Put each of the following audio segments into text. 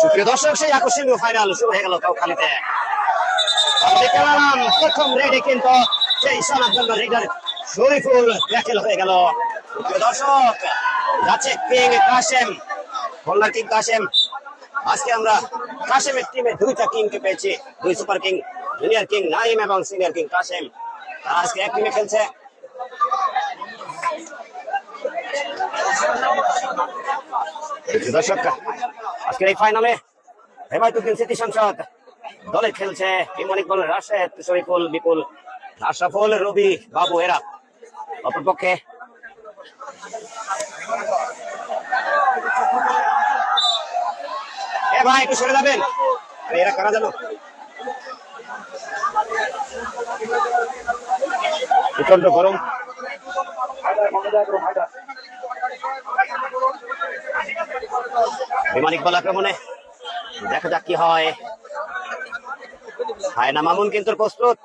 সুপ্রিয় দর্শক, সেই আকর্ষণীয় ফাইনাল শুরু হয়ে গেল কাউখালীতে দেখতে পেলাম প্রথম রেডে কিন্তু সেই সোনার জন্য রেডার শরীফুল ব্যাকেল হয়ে গেল। দর্শক যাচ্ছে কিং কাশেম, খুলনা কিং কাশেম। আজকে আমরা কাশেমের টিমে দুইটা কিংকে পেয়েছি, দুই super king junior king Naim এবং সিনিয়র কিং কাশেম। তারা আজকে এক টিমে খেলছে। দর্শক আজকের এই ফাইনালে হেমায়তুদ্দিন স্মৃতি সংসদ দলে খেলছে ইমনিক বল রাশেদ, শরীফুল, বিপুল, আশরাফুল, রবি, বাবু, এরা। অপরপক্ষে এ ভাই, একটু সরে যাবেন। এরা কারা জানো? প্রচণ্ড গরম। বিমান ইকবাল আক্রমণে দেখা যাক কি হয়। হায়না মামুন কিন্তু প্রস্তুত।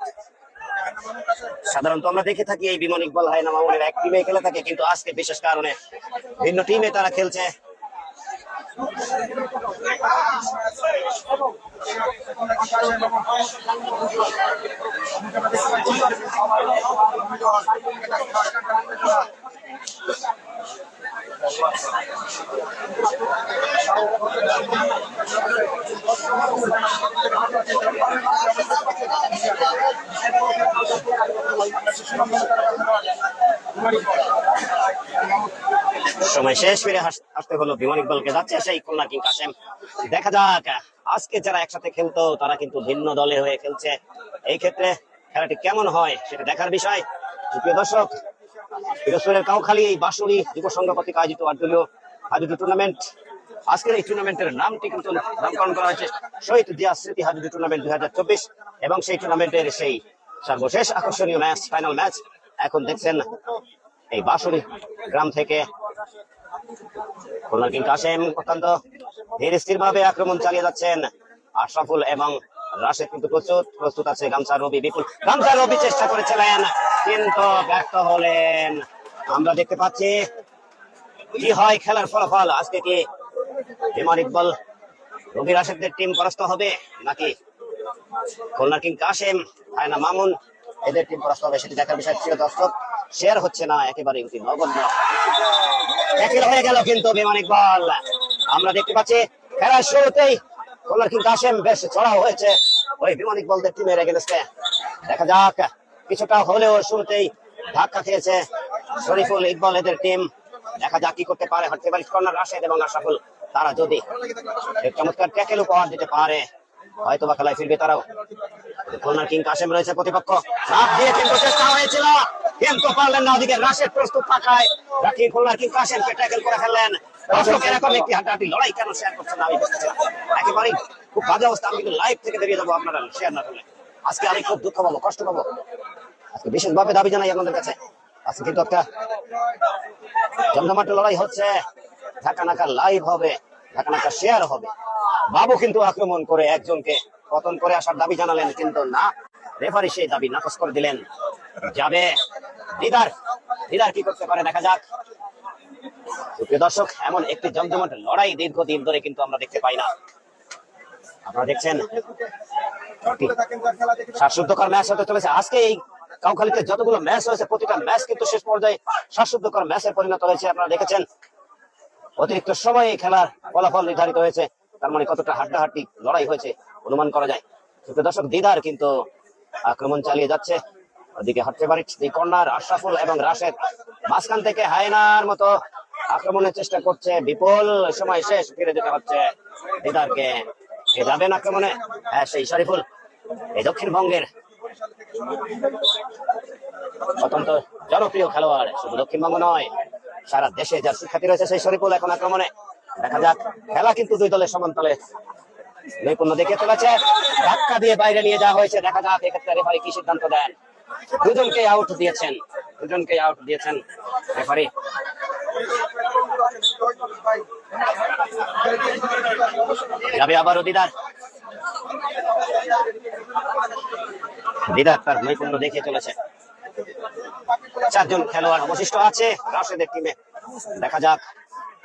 সাধারণত আমরা দেখে থাকি এই বিমান ইকবাল হায়না মামুনের এক টিমে খেলে থাকে, কিন্তু আজকে বিশেষ কারণে ভিন্ন টিমে তারা খেলছে। সময় শেষ, ফিরে আসতে হলো বিমান ইকবালকে যাচ্ছে সেই খুলনা কিং কাসেম। দেখা যাক, আজকে যারা একসাথে খেলতো, তারা কিন্তু ভিন্ন দলে হয়ে খেলছে। এই ক্ষেত্রে খেলাটি কেমন হয়, সেটা দেখার বিষয়। দর্শক পিরোজপুরের কাউখালী, এই বাঁশুড়ি যুব সংঘ আয়োজিত টুর্নামেন্ট। আজকের এই টুর্নামেন্টের নামটি কিন্তু নামকরণ করা হয়েছে শহীদ জিয়া স্মৃতি হাজুদি টুর্নামেন্ট দুই হাজার চব্বিশ এবং সেই টুর্নামেন্টের সেই সর্বশেষ আকর্ষণীয় ম্যাচ ফাইনাল ম্যাচ। এখন দেখছেন এই বাঁশুড়ি গ্রাম থেকে। খুলনার কিং কাসেম অত্যন্ত ধীর স্থির ভাবে আক্রমণ চালিয়ে যাচ্ছেন আশরাফুল এবং রাশেদ কিন্তু প্রচুর প্রস্তুত আছে। গামছা রবি বিপুল, গামছা রবি চেষ্টা করেছিলেন, কিন্তু ব্যর্থ হলেন। আমরা দেখতে পাচ্ছি কি হয় খেলার ফলাফল। আজকে কি বিমান ইকবাল, রবি রাশেদদের টিম পরাস্ত হবে নাকি খুলনার কিং কাসেম, হায়না মামুন, এদের টিম পরাস্ত হবে সেটি দেখার বিষয়। ছিল দর্শক শেয়ার হচ্ছে না, একেবারে অতি নগণ্য। একের হয়ে গেল কিন্তু বিমান ইকবাল আমরা দেখতে পাচ্ছি, খেলার শুরুতেই খুলনার কিং কাসেম বেশ চড়া হয়েছে ওই বিমান ইকবালদের টিমের এগেনস্টে দেখা যাক, কিছুটা হলেও শুরুতেই ধাক্কা খেয়েছে শরীফুল ইকবাল এদের টিম দেখা যাক কি করতে পারে হতে পারে কর্নার রাশেদ এবং আশরাফুল। তারা যদি চমৎকার ট্যাকেল উপহার দিতে পারে হয়তো বা খেলায় ফিরবে তারাও। খুলনার কিং কাশেম রয়েছে প্রতিপক্ষ। লাভ দিয়ে কিন্তু চেষ্টা হয়েছিল। কিন্তু পারলেন না ওদিকে। রাশেদ প্রস্তুত থাকায় রাখি খুলনার কিং কাশেমকে ট্যাকেল করে ফেললেন। দর্শক এরকম একটি হাঁটাহাঁটি লড়াই কেন শেয়ার করছেন আমি। একেবারেই খুব বাজে অবস্থা। আমি কিন্তু লাইভ থেকে বেরিয়ে যাব আপনারা শেয়ার না করলে। আজকে আমি খুব দুঃখ পাবো, কষ্ট পাবো। আজকে বিশেষভাবে দাবি জানাই আপনাদের কাছে। আজকে কিন্তু একটা জমজমাট লড়াই হচ্ছে। ঢাকা নাকা লাইভ হবে ঢাকা নাকা শেয়ার হবে। বাবু কিন্তু আক্রমণ করে একজনকে পতন করে আসার দাবি জানালেন, কিন্তু না। রেফারি সেই দাবি নাকচ করে দিলেন। যাবে। দিদার দিদার কি করতে পারে দেখা যাক। সুপ্রিয় দর্শক, এমন একটি জমজমাট লড়াই দীর্ঘদিন ধরে কিন্তু আমরা দেখতে পাই না। আপনারা দেখছেন শ্বাসরুদ্ধকর ম্যাচ হতে চলেছে। আজকে এই কাউখালীতে যতগুলো ম্যাচ হয়েছে, প্রতিটা ম্যাচ কিন্তু শেষ পর্যায়ে শ্বাসরুদ্ধকর ম্যাচে পরিণত হয়েছে। আপনারা দেখেছেন, অতিরিক্ত সময়ে খেলার ফলাফল নির্ধারিত হয়েছে। তার মানে কতটা হাড্ডাহাড্ডি লড়াই হয়েছে অনুমান করা যায়। কিন্তু দর্শক, দিদার কিন্তু আক্রমণ চালিয়ে যাচ্ছে। ওদিকে হচ্ছে বাড়ির কর্নার আশরাফুল এবং রাশেদ। মাঝখান থেকে হায়নার মতো আক্রমণের চেষ্টা করছে বিপুল। সময় শেষ, ফিরে যেতে হচ্ছে দিদারকে। কে যাবেন আক্রমণে হ্যাঁ সেই শরীফুল। এই দক্ষিণবঙ্গের অত্যন্ত জনপ্রিয় খেলোয়াড়। শুধু দক্ষিণবঙ্গ নয়, সারা দেশে যার সুখ্যাতি রয়েছে সেই শরীফুল এখন আক্রমণে। দেখা যাক, খেলা কিন্তু দুই দলের সমান্তলে নৈপুণ্য দেখে চলেছে ধাক্কা দিয়ে বাইরে নিয়ে যাওয়া হয়েছে, দেখা যাক এক্ষেত্রে রেফারি কি সিদ্ধান্ত দেন। দুজনকে আউট দিয়েছেন, দুজনকে আউট দিয়েছেন রেফারি যাবে আবারও দিদার। দিদার তার নৈপুণ্য দেখে চলেছে চারজন খেলোয়াড় অবশিষ্ট আছে, রাশেদের টিমে দেখা যাক।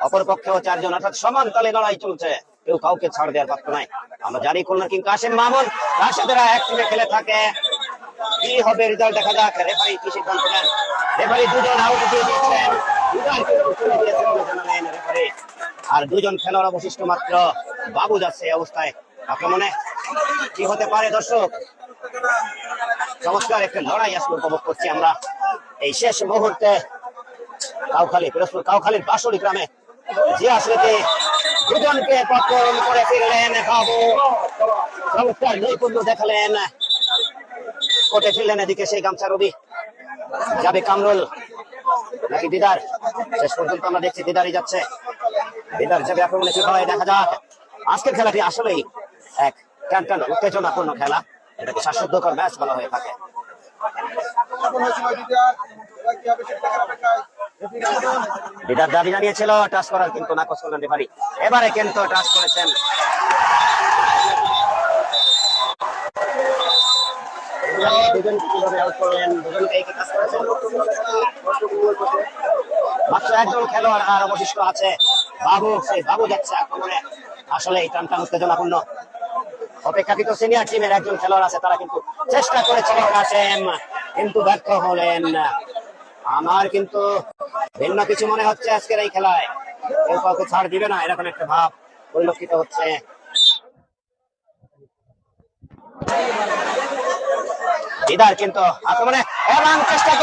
অপর পক্ষেও চারজন অর্থাৎ সমান তালে লড়াই চলছে। কেউ কাউকে ছাড় দেওয়ার পাত্র নাই। আমরা জানি খুলনা কিং কাশেম মামুন, রাশেদরা এক টিমে খেলে থাকে। কি হবে রেজাল্ট দেখা যাক। রেফারি কি সিদ্ধান্ত নেন? রেফারি দুজন আউট দিয়ে দিয়েছেন আর দুজন খেলোয়াড় অবশিষ্ট মাত্র। বাবু যাচ্ছে এই অবস্থায়। আক্রমণে কি হতে পারে দর্শক? চমৎকার একটা লড়াই আজকে উপভোগ করছি আমরা। এই শেষ মুহূর্তে কাউখালী, পিরোজপুর কাউখালীর বাসুরি গ্রামে স্মৃতি দুজনকে পতন করে ফিরলেন বাবু। চমৎকার নৈপুণ্য দেখালেন। কোটে ফিরলেন এদিকে সেই গামছা রবি। যাবে কামরুল। নাকি দিদার? শেষ পর্যন্ত আমরা দেখছি দিদারই যাচ্ছে। দিদার যাবে আক্রমণে দেখা যাক। আজকের খেলাটি আসলেই এক টান টান উত্তেজনাপূর্ণ খেলা। এটাকে শ্বাসরুদ্ধকর ম্যাচ বলা হয়ে থাকে। দিদার দাবি জানিয়েছিল টাচ করার কিন্তু নাকচ করলেন রেফারি এবারে কিন্তু টাচ করেছেন। আর অবশিষ্ট আছে। সেই আসলে টানটা উত্তেজনাপূর্ণ। সিনিয়র টিমের একজন খেলোয়াড় আছে, তারা কিন্তু চেষ্টা করেছিল কাসেম কিন্তু ব্যর্থ হলেন। আমার কিন্তু ভিন্ন কিছু মনে হচ্ছে আজকের এই খেলায়। কেউ কাউকে ছাড় দিবে না, এরকম একটা ভাব পরিলক্ষিত হচ্ছে। কিন্তু আক্রমণে চেষ্টা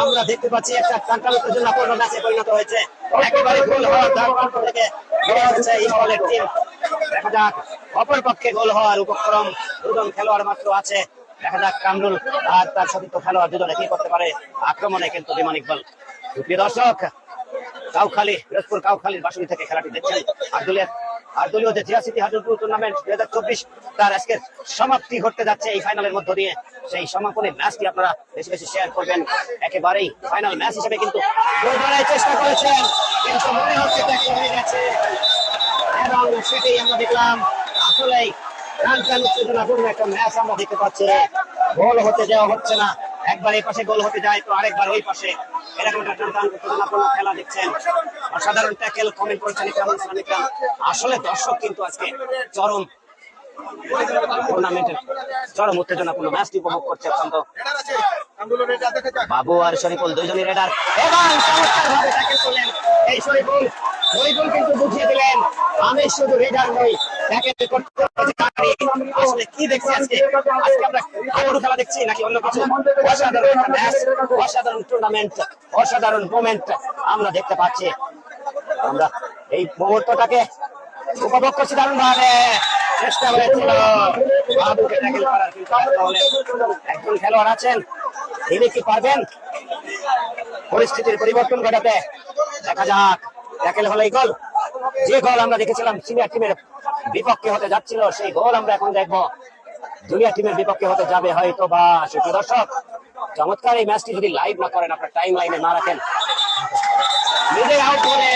আমরা দেখতে পাচ্ছি একটা উত্তেজনাপূর্ণ ম্যাচে পরিণত হয়েছে। একেবারে গোল হওয়ার দ্বার থেকে বেরিয়ে হচ্ছে টিম দেখা যাক অপর পক্ষে গোল হওয়ার উপক্রম দুজন খেলোয়াড় মাত্র আছে। দেখা যাক কামরুল আর তার সতীর্থ খেলোয়াড় দুজনে কি করতে পারে আক্রমণে কিন্তু বিমান ইকবাল। প্রিয় দর্শক, কাউখালী পিরোজপুর কাউখালীর বাসুরি থেকে খেলাটি দেখছেন হাডুল টুর্নামেন্ট দুই হাজার চব্বিশ, তার আজকের সমাপ্তি ঘটতে যাচ্ছে এই ফাইনালের মধ্য দিয়ে। সেই সমাপনী ম্যাচটি আপনারা বেশি বেশি শেয়ার করবেন। একেবারেই ফাইনাল ম্যাচ হিসেবে কিন্তু চেষ্টা করেছেন। কিন্তু মনে হচ্ছে গেছে। এবং সেটাই আমরা দেখলাম। আসলেই একটা ম্যাচ আমরা দেখতে পাচ্ছি গোল হতে যাওয়া হচ্ছে না একবার এই পাশে গোল হতে যায় তো আরেকবার ওই পাশে এরকম একটা খেলা দেখছেন অসাধারণ ট্যাকেল কমেন্ট আসলে দর্শক কিন্তু আজকে চরম টুর্নামেন্টের চরম উত্তেজনাপূর্ণ ম্যাচটি উপভোগ করছে অত্যন্ত বাবু আর শরীফুল দুইজনই রেডার এই শরীফুল কিন্তু বুঝিয়ে দিলেন, আমি শুধু রেডার নই কি আজকে? আমরা খেলা দেখছি নাকি অন্য অসাধারণ ম্যাচ অসাধারণ টুর্নামেন্ট অসাধারণ আমরা দেখতে পাচ্ছি। আমরা এই মুহূর্তটাকে উপভোগ করছি দারুণ ভাবে চেষ্টা হয়েছিল। একজন খেলোয়াড় আছেন, তিনি কি পারবেন? পরিস্থিতির পরিবর্তন ঘটাতে দেখা যাক। ট্যাকেল এই গোল। যে গোল আমরা দেখেছিলাম সিনিয়র টিমের বিপক্ষে হতে যাচ্ছিল, সেই গোল আমরা এখন দেখব। দুনিয়া টিমের বিপক্ষে হতে যাবে হয়তো বা। সুপ্রিয় দর্শক, চমৎকার এই ম্যাচটি যদি লাইভ না করেন, আপনার টাইম লাইনে না রাখেন। নিজে আউট করে।